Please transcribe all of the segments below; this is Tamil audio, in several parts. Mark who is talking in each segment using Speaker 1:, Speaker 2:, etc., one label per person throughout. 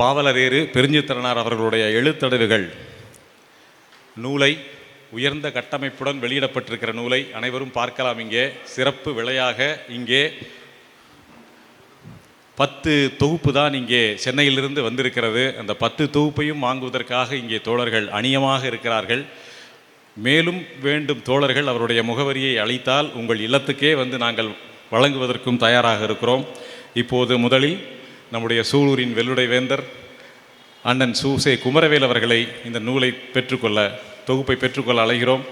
Speaker 1: பாவலரேறு பெருஞ்சித்திரனார் அவர்களுடைய எழுத்தடவுகள். நூலை உயர்ந்த கட்டமைப்புடன் வெளியிடப்பட்டிருக்கிற நூலை அனைவரும் பார்க்கலாம் இங்கே. சிறப்பு விலையாக இங்கே. பத்து தொகுப்பு தான் இங்கே சென்னையிலிருந்து வந்திருக்கிறது. அந்த பத்து தொகுப்பையும் வாங்குவதற்காக இங்கே தோழர்கள் அணியமாக இருக்கிறார்கள். மேலும் வேண்டும் தோழர்கள் அவருடைய முகவரியை அளித்தால் உங்கள் இல்லத்துக்கே வந்து நாங்கள் வழங்குவதற்கும் தயாராக இருக்கிறோம். இப்போது முதலில் நம்முடைய சூலூரின் வெள்ளுடை வேந்தர் அண்ணன் சூசே குமரவேல் அவர்களை இந்த நூலை பெற்றுக்கொள்ள தொகுப்பை பெற்றுக்கொள்ள அழைகிறோம்.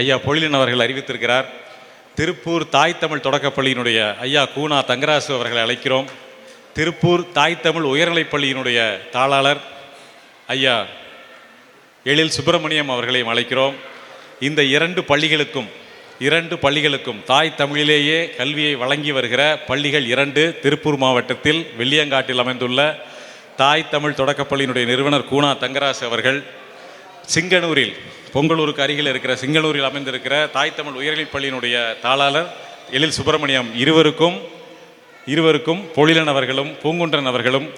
Speaker 1: ஐயா பொழிலன் அவர்கள் அறிவித்திருக்கிறார். திருப்பூர் தாய் தமிழ் தொடக்கப்பள்ளியினுடைய ஐயா கூனா தங்கராசு அவர்களை அழைக்கிறோம். திருப்பூர் தாய் தமிழ் உயர்நிலைப் பள்ளியினுடைய தாளாளர் ஐயா எழில் சுப்பிரமணியம் அவர்களையும் அழைக்கிறோம். இந்த இரண்டு பள்ளிகளுக்கும் இரண்டு பள்ளிகளுக்கும் தாய் தமிழிலேயே கல்வியை வழங்கி வருகிற பள்ளிகள் இரண்டு திருப்பூர் மாவட்டத்தில் வெள்ளியங்காட்டில் அமைந்துள்ள தாய் தமிழ் தொடக்கப்பள்ளியினுடைய நிறுவனர் கூனா தங்கராசு அவர்கள் சிங்கனூரில் பொங்கலூருக்கு அருகில் இருக்கிற சிங்கனூரில் அமைந்திருக்கிற தாய் தமிழ் உயர்நிலைப் பள்ளியினுடைய தாளாளர் எழில் சுப்பிரமணியம் இருவருக்கும் இருவருக்கும் பொழிலன் அவர்களும் பூங்குன்றன் அவர்களும்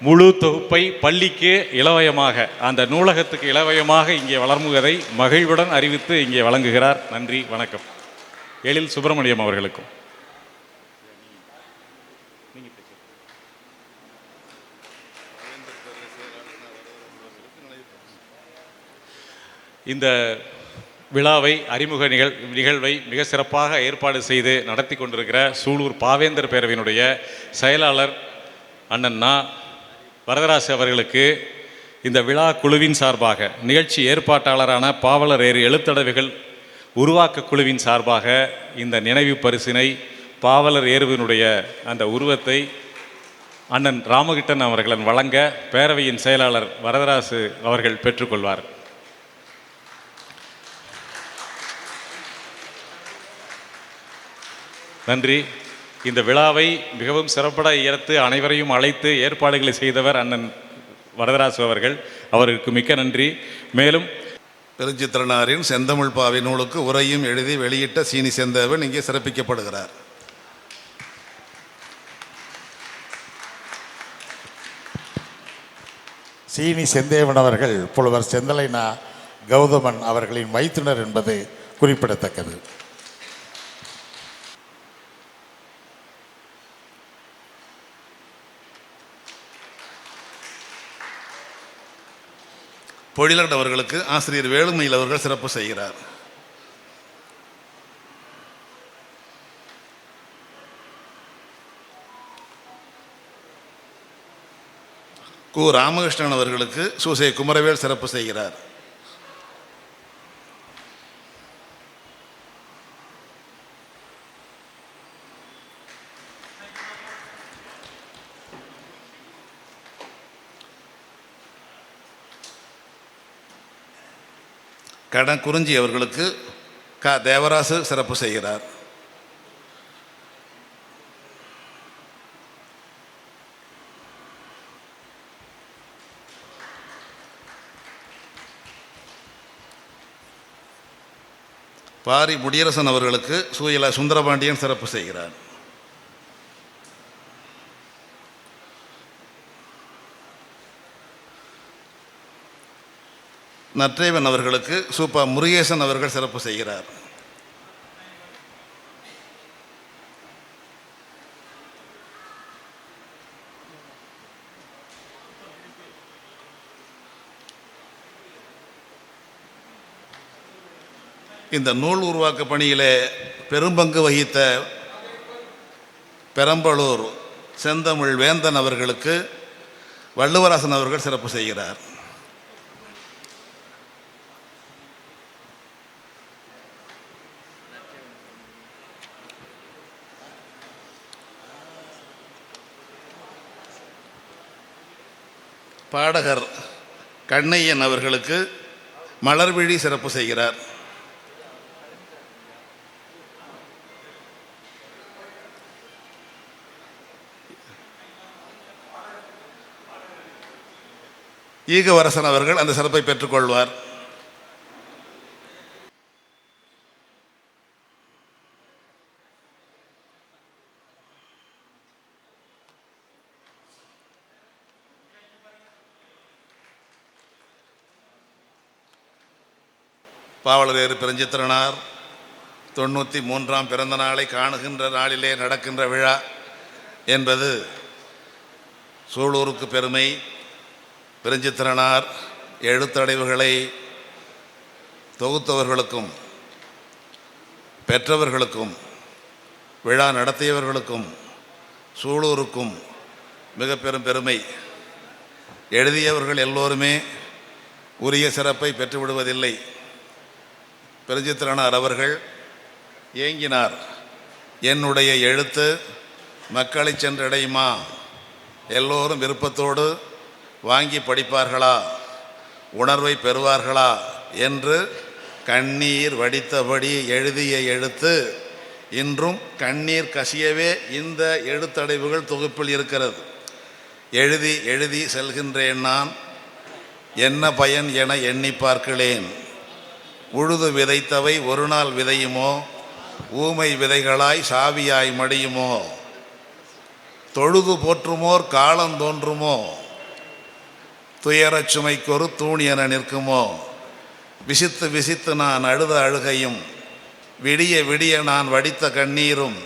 Speaker 1: முழு தொகுப்பை பள்ளிக்கு இலவயமாக அந்த நூலகத்துக்கு இலவயமாக இங்கே வளர்முகதை மகிழ்வுடன் அறிவித்து இங்கே வழங்குகிறார். நன்றி வணக்கம். எழில் சுப்பிரமணியம் அவர்களுக்கும். இந்த விழாவை அறிமுக நிகழ் நிகழ்வை மிக சிறப்பாக ஏற்பாடு செய்து நடத்தி கொண்டிருக்கிற சூலூர் பாவேந்தர் பேரவையினுடைய செயலாளர் அண்ணன் நா. வரதராசு அவர்களுக்கு இந்த விழா குழுவின் சார்பாக நிகழ்ச்சி ஏற்பாட்டாளரான பாவலர் ஏறு எழுத்தடவைகள் உருவாக்க குழுவின் சார்பாக இந்த நினைவு பரிசினை பாவலர் ஏறுவினுடைய அந்த உருவத்தை அண்ணன் ராமகிட்டன் அவர்களின் வழங்க பேரவையின் செயலாளர் வரதராசு அவர்கள் பெற்றுக்கொள்வார். நன்றி. இந்த விழாவை மிகவும் சிறப்பட ஏற்று அனைவரையும் அழைத்து ஏற்பாடுகளை செய்தவர் அண்ணன் வரதராசு அவர்கள். அவருக்கு மிக்க நன்றி. மேலும்
Speaker 2: பெருஞ்சித்திரனாரின் செந்தமிழ் பாவை நூலுக்கு உரையும் எழுதி வெளியிட்ட சீனி செந்தவன் இங்கே சிறப்பிக்கப்படுகிறார்.
Speaker 3: சீனி செந்தேவன் அவர்கள் புலவர் செந்தலைனா கௌதமன் அவர்களின் மைத்துனர் என்பது குறிப்பிடத்தக்கது.
Speaker 2: பொழிலன் அவர்களுக்கு ஆசிரியர் வேலுமையில் அவர்கள் சிறப்பு செய்கிறார். கு. ராமகிருஷ்ணன் அவர்களுக்கு சூசை குமரவேல் சிறப்பு செய்கிறார். கடன் குறிஞ்சி அவர்களுக்கு க தேவராசு சிறப்பு செய்கிறார். பாரி முடியரசன் அவர்களுக்கு சூயலா சுந்தரபாண்டியன் சிறப்பு செய்கிறார். நற்றேவன் அவர்களுக்கு சூப்பா முருகேசன் அவர்கள் சிறப்பு செய்கிறார். இந்த நூல் உருவாக்க பணியிலே பெரும்பங்கு வகித்த பெரம்பலூர் செந்தமிழ் வேந்தன் அவர்களுக்கு வள்ளுவராசன் அவர்கள் சிறப்பு செய்கிறார். பாடகர் கண்ணையன் அவர்களுக்கு மலர்விழி சிறப்பு செய்கிறார். ஈகவரசன் அவர்கள் அந்த சிறப்பை பெற்றுக்கொள்வார் பாவலரேறு பெருஞ்சித்திரனார். தொண்ணூற்றி மூன்றாம் பிறந்த நாளை காணுகின்ற நாளிலே நடக்கின்ற விழா என்பது சூலூருக்கு பெருமை. பெருஞ்சித்திரனார் எழுத்தடைவுகளை தொகுத்தவர்களுக்கும் பெற்றவர்களுக்கும் விழா நடத்தியவர்களுக்கும் சூலூருக்கும் மிக பெரும் பெருமை. எழுதியவர்கள் எல்லோருமே உரிய சிறப்பை பெற்றுவிடுவதில்லை. பிரஜித்ரனார் அவர்கள் ஏங்கினார் என்னுடைய எழுத்து மக்களை சென்றடையுமா? எல்லோரும் விருப்பத்தோடு வாங்கி படிப்பார்களா? உணர்வை பெறுவார்களா? என்று கண்ணீர் வடித்தபடி எழுதிய எழுத்து இன்றும் கண்ணீர் கசியவே இந்த எழுத்தடைவுகள் தொகுப்பில் இருக்கிறது. எழுதி எழுதி செல்கின்றேன் நான். என்ன பயன் என எண்ணி பார்க்கிறேன். உழுது விதைத்தவை ஒரு நாள் விதையுமோ? ஊமை விதைகளாய் சாவியாய் மடியுமோ? தொழுது போற்றுமோர் காலம் தோன்றுமோ? துயரச் சுமைக்கொரு தூணி என நிற்குமோ? விசித்து விசித்து நான் அழுத அழுகையும் விடிய விடிய நான் வடித்த கண்ணீரும்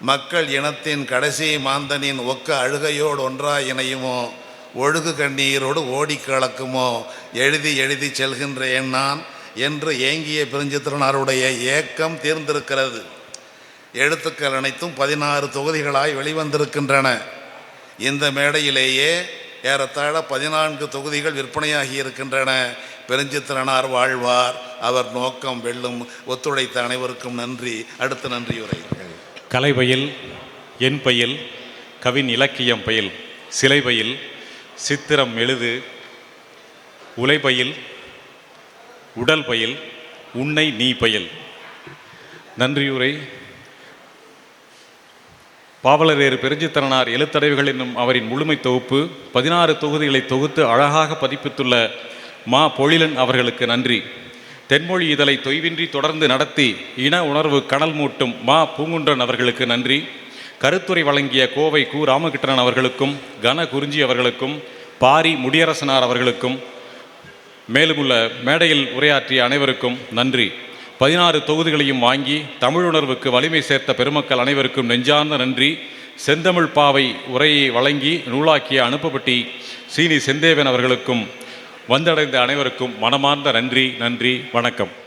Speaker 2: மக்கள் இனத்தின் கடைசி மாந்தனின் ஒக்க அழுகையோடு ஒன்றாய் இணையுமோ? ஒழுகு கண்ணீரோடு ஓடி கலக்குமோ எழுதி எழுதி செல்கின்றேன் நான் என்று ஏங்கிய பெருஞ்சித்திரனாருடைய ஏக்கம் தீர்ந்திருக்கிறது. எழுத்துக்கள் அனைத்தும் பதினாறு தொகுதிகளாய் வெளிவந்திருக்கின்றன. இந்த மேடையிலேயே ஏறத்தாழ பதினான்கு தொகுதிகள் விற்பனையாகி இருக்கின்றன. பெருஞ்சித்திரனார் வாழ்வார் அவர் நோக்கம் வெல்லும் ஒத்துழைத்த அனைவருக்கும் நன்றி. அடுத்த நன்றியுரை
Speaker 1: கலைபயில் என் பயில் கவின் இலக்கியம் பயில் சிலை பயில் சித்திரம் எழுது உலைபயில் உடல் பயில் உன்னை நீ பயில். நன்றியுரை பாவலரேறு பெருஞ்சித்தரனார் எழுத்தடைவுகள் என்னும் அவரின் முழுமை தொகுப்பு பதினாறு தொகுதிகளை தொகுத்து அழகாக பதிப்பித்துள்ள மா பொழிலன் அவர்களுக்கு நன்றி. தென்மொழி இதழை தொய்வின்றி தொடர்ந்து நடத்தி இன உணர்வு கனல் மூட்டும் மா பூங்குன்றன் அவர்களுக்கு நன்றி. கருத்துரை வழங்கிய கோவை கு. ராமகிருஷ்ணன் அவர்களுக்கும் கன குறிஞ்சி அவர்களுக்கும் பாரி முடியரசனார் அவர்களுக்கும் மேலும் உள்ள மேடையில் உரையாற்றிய அனைவருக்கும் நன்றி. பதினாறு தொகுதிகளையும் வாங்கி தமிழுணர்வுக்கு வலிமை சேர்த்த பெருமக்கள் அனைவருக்கும் நெஞ்சார்ந்த நன்றி. செந்தமிழ் பாவை உரையை வழங்கி நூலாக்கிய அனுப்பப்பட்டி சீனி செந்தேவன் அவர்களுக்கும் வந்தடைந்த அனைவருக்கும் மனமார்ந்த நன்றி நன்றி வணக்கம்.